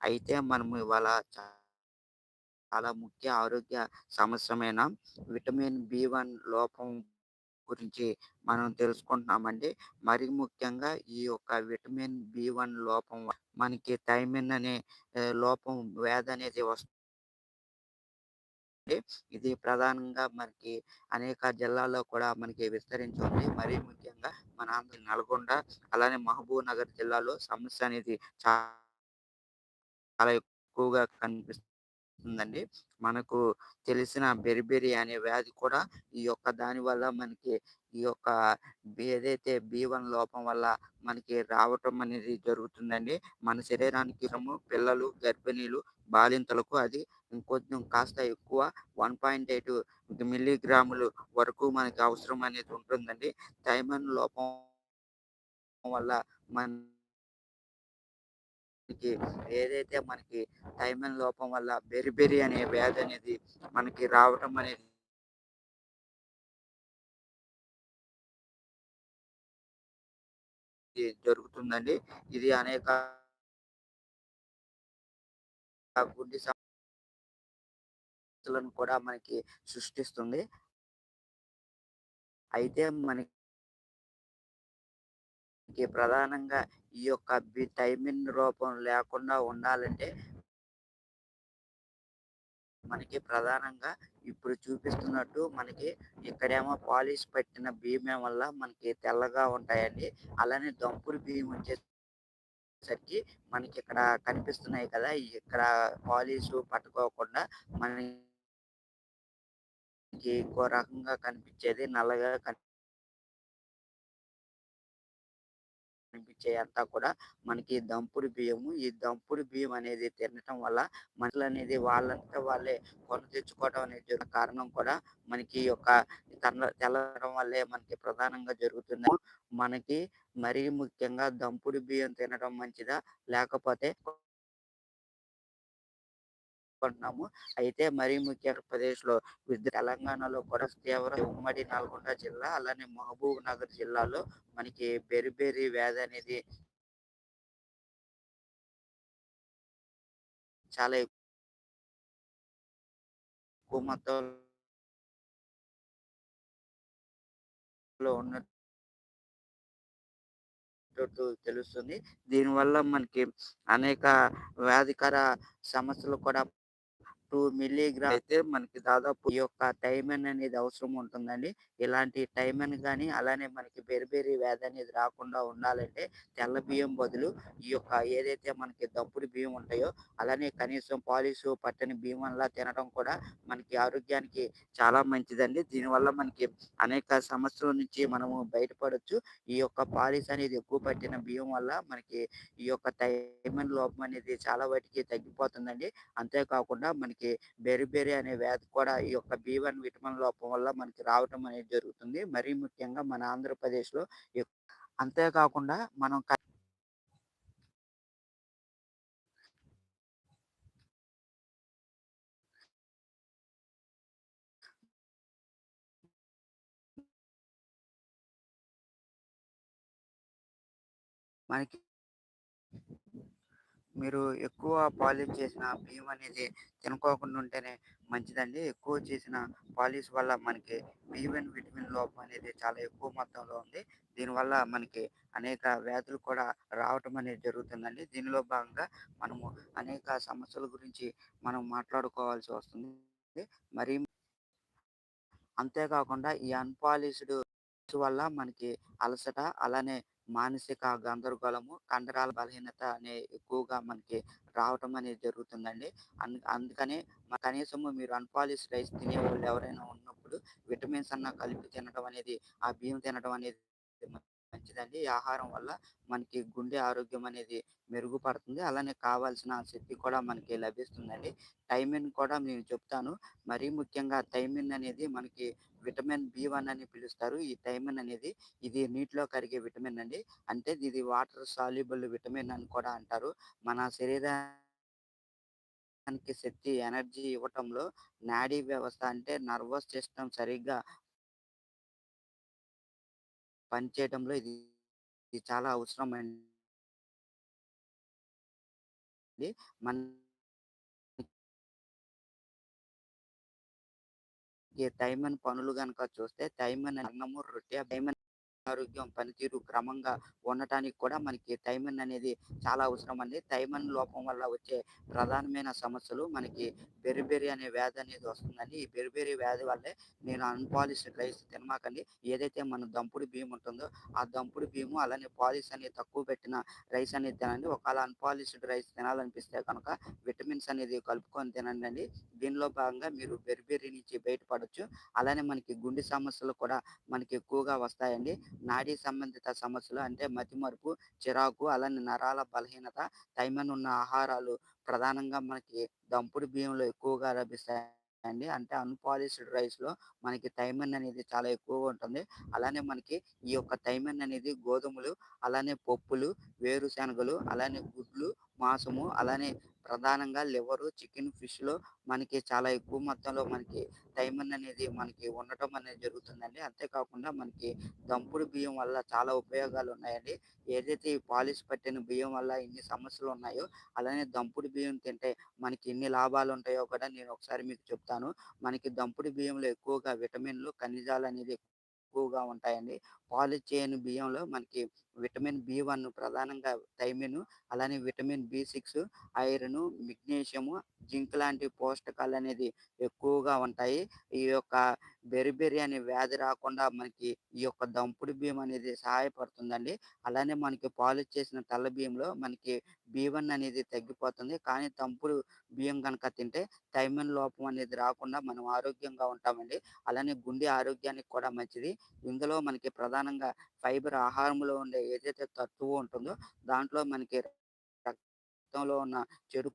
అయితే మనము ఇవాళ చాలా ముఖ్య ఆరోగ్య సమస్యమైన విటమిన్ బి వన్ లోపం గురించి మనం తెలుసుకుంటున్నామండి. మరి ముఖ్యంగా ఈ యొక్క విటమిన్ బి వన్ లోపం మనకి థైమిన్ అనే లోపం వ్యాధి అనేది వస్తుంది. ఇది ప్రధానంగా మనకి అనేక జిల్లాల్లో కూడా మనకి విస్తరించి ఉంది. మరీ ముఖ్యంగా మన నల్గొండ అలానే మహబూబ్ నగర్ జిల్లాలో సమస్య అనేది చాలా చాలా ఎక్కువగా కనిపిస్తుందండి. మనకు తెలిసిన బెరిబెరి అనే వ్యాధి కూడా ఈ యొక్క దాని వల్ల మనకి ఈ యొక్క ఏదైతే బి వన్ లోపం వల్ల మనకి రావటం అనేది జరుగుతుందండి. మన శరీరానికి పిల్లలు, గర్భిణీలు, బాలింతలకు అది ఇంకొంచెం కాస్త ఎక్కువ 1.8 మిల్లీగ్రాములు వరకు మనకి అవసరం అనేది ఉంటుందండి. థైమన్ లోపం వల్ల మన మనకి ఏదైతే మనకి థైమన్ లోపం వల్ల బెరిబెరి అనే వ్యాధి అనేది మనకి రావటం అనేది జరుగుతుందండి. ఇది అనేక గుండె సమస్యలను కూడా మనకి సృష్టిస్తుంది. అయితే మనకి ప్రధానంగా ఈ యొక్క టైమిన్ రూపం లేకుండా ఉండాలంటే మనకి ప్రధానంగా ఇప్పుడు చూపిస్తున్నట్టు మనకి ఇక్కడేమో పాలిష్ పెట్టిన బియ్యం వల్ల మనకి తెల్లగా ఉంటాయండి. అలానే దంపుడు బియ్యం వచ్చేసరికి మనకి ఇక్కడ కనిపిస్తున్నాయి కదా! ఇక్కడ పాలిష్ పట్టుకోకుండా మనకి ఇంకో రకంగా కనిపించేది నల్లగా కనిపి అనిపించే అంతా కూడా మనకి దంపుడు బియ్యము. ఈ దంపుడు బియ్యం అనేది తినటం వల్ల మనుషులు అనేది వాళ్ళంతా వాళ్ళే కొని తెచ్చుకోవడం అనేది కారణం కూడా మనకి యొక్క తెల్లడం వల్లే మనకి ప్రధానంగా జరుగుతుంది. మనకి మరీ ముఖ్యంగా దంపుడు బియ్యం తినడం మంచిదా? లేకపోతే కొంటున్నాము. అయితే మరీ ముఖ్య ప్రదేశ్లో విద్ తెలంగాణలో కూడా తీవ్ర ఉమ్మడి నల్గొండ జిల్లా అలానే మహబూబ్ నగర్ జిల్లాలో మనకి బెరిబెరి వ్యాధి అనేది చాలా ఎక్కువ మొత్తంలో ఉన్నట్టు తెలుస్తుంది. దీనివల్ల మనకి అనేక వ్యాధికర సమస్యలు కూడా 2 మిల్లీగ్రామ్ అయితే మనకి దాదాపు ఈ యొక్క థైమిన్ అనేది అవసరం ఉంటుందండి. ఇలాంటి థైమిన్ గాని అలానే మనకి బెరిబెరి వ్యాధి అనేది రాకుండా ఉండాలంటే తెల్ల బియ్యం బదులు ఈ యొక్క ఏదైతే మనకి దంపుడు బియ్యం ఉంటాయో అలానే కనీసం పాలిషు పట్టని బియ్యం అలా తినడం కూడా మనకి ఆరోగ్యానికి చాలా మంచిదండి. దీనివల్ల మనకి అనేక సమస్యల నుంచి మనము బయటపడొచ్చు. ఈ యొక్క పాలిష్ అనేది ఎక్కువ పట్టిన బియ్యం వల్ల మనకి ఈ యొక్క థైమిన్ లోపం అనేది చాలా వటికి తగ్గిపోతుందండి. అంతే కాకుండా మనకి బెరిబెరి అనే వ్యాధి కూడా ఈ యొక్క బి వన్ విటమిన్ లోపం వల్ల మనకి రావటం అనేది జరుగుతుంది. మరీ ముఖ్యంగా మన ఆంధ్రప్రదేశ్‌లో అంతేకాకుండా అంతే కాకుండా మనం మనకి మీరు ఎక్కువ పాలిష్ చేసిన బియ్యం అనేది తినుకోకుండా ఉంటేనే మంచిదండి. ఎక్కువ చేసిన పాలిష్ వల్ల మనకి బి విటమిన్ లోపం అనేది చాలా ఎక్కువ మొత్తంలో ఉంది. దీనివల్ల మనకి అనేక వ్యాధులు కూడా రావటం అనేది జరుగుతుందండి. దీనిలో భాగంగా మనము అనేక సమస్యల గురించి మనం మాట్లాడుకోవాల్సి వస్తుంది. మరి అంతేకాకుండా ఈ అన్‌పాలిష్డ్ వల్ల మనకి అలసట అలానే మానసిక గందరగోళము, కండరాల బలహీనత అనే ఎక్కువగా మనకి రావటం అనేది జరుగుతుందండి. అందుకనే కనీసము మీరు అన్పాలిష్ రైస్ తినే వాళ్ళు ఎవరైనా ఉన్నప్పుడు విటమిన్స్ అన్న కలిపి తినడం అనేది ఆ బియ్యం తినడం అనేది మంచిదండి. ఈ ఆహారం వల్ల మనకి గుండె ఆరోగ్యం అనేది మెరుగుపడుతుంది. అలానే కావాల్సిన శక్తి కూడా మనకి లభిస్తుందండి. టైమిన్ కూడా నేను చెప్తాను. మరీ ముఖ్యంగా టైమిన్ అనేది మనకి విటమిన్ బి వన్ అని పిలుస్తారు. ఈ థైమిన్ అనేది ఇది నీటిలో కరిగే విటమిన్ అండి. అంటే ఇది వాటర్ సాల్యుబుల్ విటమిన్ అని కూడా అంటారు. మన శరీరానికి శక్తి, ఎనర్జీ ఇవ్వటంలో నాడీ వ్యవస్థ అంటే నర్వస్ సిస్టమ్ సరిగ్గా పనిచేయటంలో ఇది ఇది చాలా అవసరమండి. మనకి తైమన్ పనులు గనక చూస్తే తైమన్ అన్నము, రొట్టె, తైమన్ ఆరోగ్యం, పనితీరు క్రమంగా ఉండటానికి కూడా మనకి థైమన్ అనేది చాలా అవసరం అండి. థైమన్ లోపం వల్ల వచ్చే ప్రధానమైన సమస్యలు మనకి బెరిబెరి అనే వ్యాధి అనేది వస్తుందండి. ఈ బెరిబెరి వ్యాధి వల్లే నేను అన్‌పాలిష్డ్ రైస్ తినమాకండి. ఏదైతే మన దంపుడు బియ్యం ఉంటుందో, ఆ దంపుడు బియ్యము అలానే పాలిష్ అనేది తక్కువ పెట్టిన రైస్ అనేది తినండి. ఒకవేళ అన్‌పాలిష్డ్ రైస్ తినాలనిపిస్తే కనుక విటమిన్స్ అనేది కలుపుకొని తినండి అండి దీనిలో భాగంగా మీరు బెరిబెరి నుంచి బయటపడొచ్చు. అలానే మనకి గుండె సమస్యలు కూడా మనకి ఎక్కువగా వస్తాయండి. నాడీ సంబంధిత సమస్యలు అంటే మతిమరుపు, చిరాకు అలానే నరాల బలహీనత, తైమన్ ఉన్న ఆహారాలు ప్రధానంగా మనకి దంపుడు బియ్యంలో ఎక్కువగా లభిస్తాయండి. అంటే అన్‌పాలిష్డ్ రైస్‌లో మనకి థైమన్ అనేది చాలా ఎక్కువగా ఉంటుంది. అలానే మనకి ఈ యొక్క థైమన్ అనేది గోధుమలు, అలానే పప్పులు, వేరుశనగలు, అలానే గుడ్లు, మాంసము, అలానే ప్రధానంగా లివరు, చికెన్, ఫిష్‌లో మనకి చాలా ఎక్కువ మొత్తంలో మనకి డైమండ్ అనేది మనకి ఉండటం అనేది జరుగుతుందండి. అంతేకాకుండా మనకి దంపుడు బియ్యం వల్ల చాలా ఉపయోగాలు ఉన్నాయండి. ఏదైతే ఈ పాలిష్ పట్టిన బియ్యం వల్ల ఎన్ని సమస్యలు ఉన్నాయో, అలానే దంపుడు బియ్యం తింటే మనకి ఎన్ని లాభాలు ఉంటాయో కూడా నేను ఒకసారి మీకు చెప్తాను. మనకి దంపుడు బియ్యంలో ఎక్కువగా విటమిన్‌లు, ఖనిజాలు అనేది ఎక్కువగా ఉంటాయండి. పాలిష్ చేయని బియ్యంలో మనకి విటమిన్ బి వన్ ప్రధానంగా థైమిన్ అలానే vitamin B six iron magnesium, zinc లాంటి పోషకాలు అనేది ఎక్కువగా ఉంటాయి. ఈ యొక్క బెరిబెరి అనే వ్యాధి రాకుండా మనకి ఈ యొక్క దంపుడు బియ్యం అనేది సహాయపడుతుందండి. అలానే మనకి పాలు చేసిన తెల్ల బియ్యంలో మనకి బి1 అనేది తగ్గిపోతుంది. కానీ దంపుడు బియ్యం కనుక తింటే థైమన్ లోపం అనేది రాకుండా మనం ఆరోగ్యంగా ఉంటామండి. అలానే గుండె ఆరోగ్యానికి కూడా మంచిది. ఇందులో మనకి ప్రధానంగా ఫైబర్ ఆహారంలో ఉండే ఏదైతే తత్వం ఉంటుందో దాంట్లో మనకి రక్తంలో ఉన్న చెడు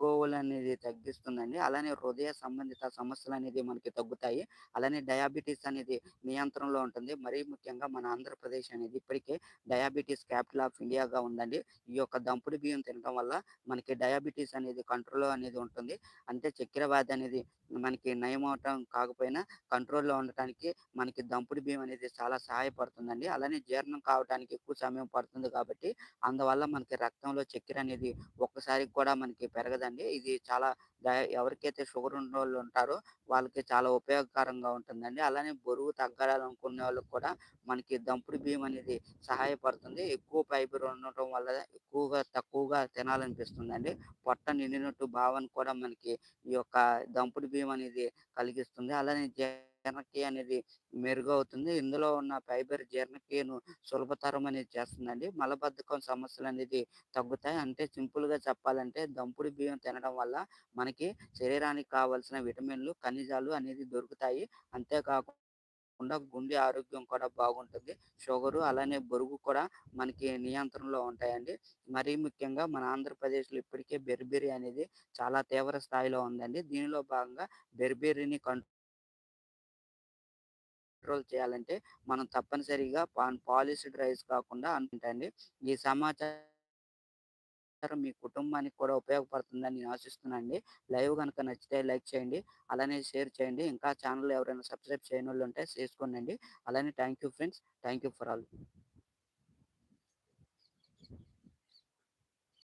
కొవ్వులనేది తగ్గిస్తుందండి. అలానే హృదయ సంబంధిత సమస్యలు అనేది మనకి తగ్గుతాయి. అలానే డయాబెటీస్ అనేది నియంత్రణలో ఉంటుంది. మరీ ముఖ్యంగా మన ఆంధ్రప్రదేశ్ అనేది ఇప్పటికే డయాబెటీస్ క్యాపిటల్ ఆఫ్ ఇండియాగా ఉందండి. ఈ యొక్క దంపుడు బియ్యం తినడం వల్ల మనకి డయాబెటిస్ అనేది కంట్రోల్‌లో అనేది ఉంటుంది. అంటే చక్కెర వ్యాధి అనేది మనకి నయమవటం కాకపోయినా కంట్రోల్‌లో ఉండటానికి మనకి దంపుడు బియ్యం అనేది చాలా సహాయపడుతుందండి. అలానే జీర్ణం కావటానికి ఎక్కువ సమయం పడుతుంది కాబట్టి అందువల్ల మనకి రక్తంలో చక్కెర అనేది ఒక్కసారి కూడా మనకి ఉంటుందండి ఇది చాలా ఎవరికైతే షుగర్ ఉన్న వాళ్ళు ఉంటారో వాళ్ళకి చాలా ఉపయోగకరంగా ఉంటుందండి. అలానే బరువు తగ్గాలనుకునే వాళ్ళకి కూడా మనకి దంపుడు బియ్యం అనేది సహాయపడుతుంది. ఎక్కువ ఫైబర్ ఉండటం వల్ల ఎక్కువగా తక్కువగా తినాలనిపిస్తుందండి. పొట్ట నిండినట్టు భావన కూడా మనకి ఈ యొక్క దంపుడు బియ్యం అనేది కలిగిస్తుంది. అలానే జీర్ణక్రియ అనేది మెరుగవుతుంది. ఇందులో ఉన్న ఫైబర్ జీర్ణక్రియను సులభతరం అనేది చేస్తుందండి. మలబద్ధకం సమస్యలు అనేది తగ్గుతాయి. అంటే సింపుల్‌గా చెప్పాలంటే దంపుడు బియ్యం తినడం వల్ల మనకి శరీరానికి కావాల్సిన విటమిన్‌లు, ఖనిజాలు అనేది దొరుకుతాయి. అంతేకాకుండా గుండె ఆరోగ్యం కూడా బాగుంటుంది. షుగరు అలానే బొరుగు కూడా మనకి నియంత్రణలో ఉంటాయండి. మరీ ముఖ్యంగా మన ఆంధ్రప్రదేశ్‌లో ఇప్పటికే బెర్బెరి అనేది చాలా తీవ్ర స్థాయిలో ఉందండి. దీనిలో భాగంగా బెర్బెరిని కం కంట్రోల్ చేయాలంటే మనం తప్పనిసరిగా పాన్ పాలిష్డ్ రైస్ కాకుండా అనుకుంటండి. ఈ సమాచారం మీ కుటుంబానికి కూడా ఉపయోగపడుతుందని నేను ఆశిస్తున్నానండి. లైవ్ కనుక నచ్చితే లైక్ చేయండి. అలానే షేర్ చేయండి. ఇంకా ఛానల్ ఎవరైనా సబ్స్క్రైబ్ ఉంటే చేసుకోండి అలానే thank you friends. Thank you for all.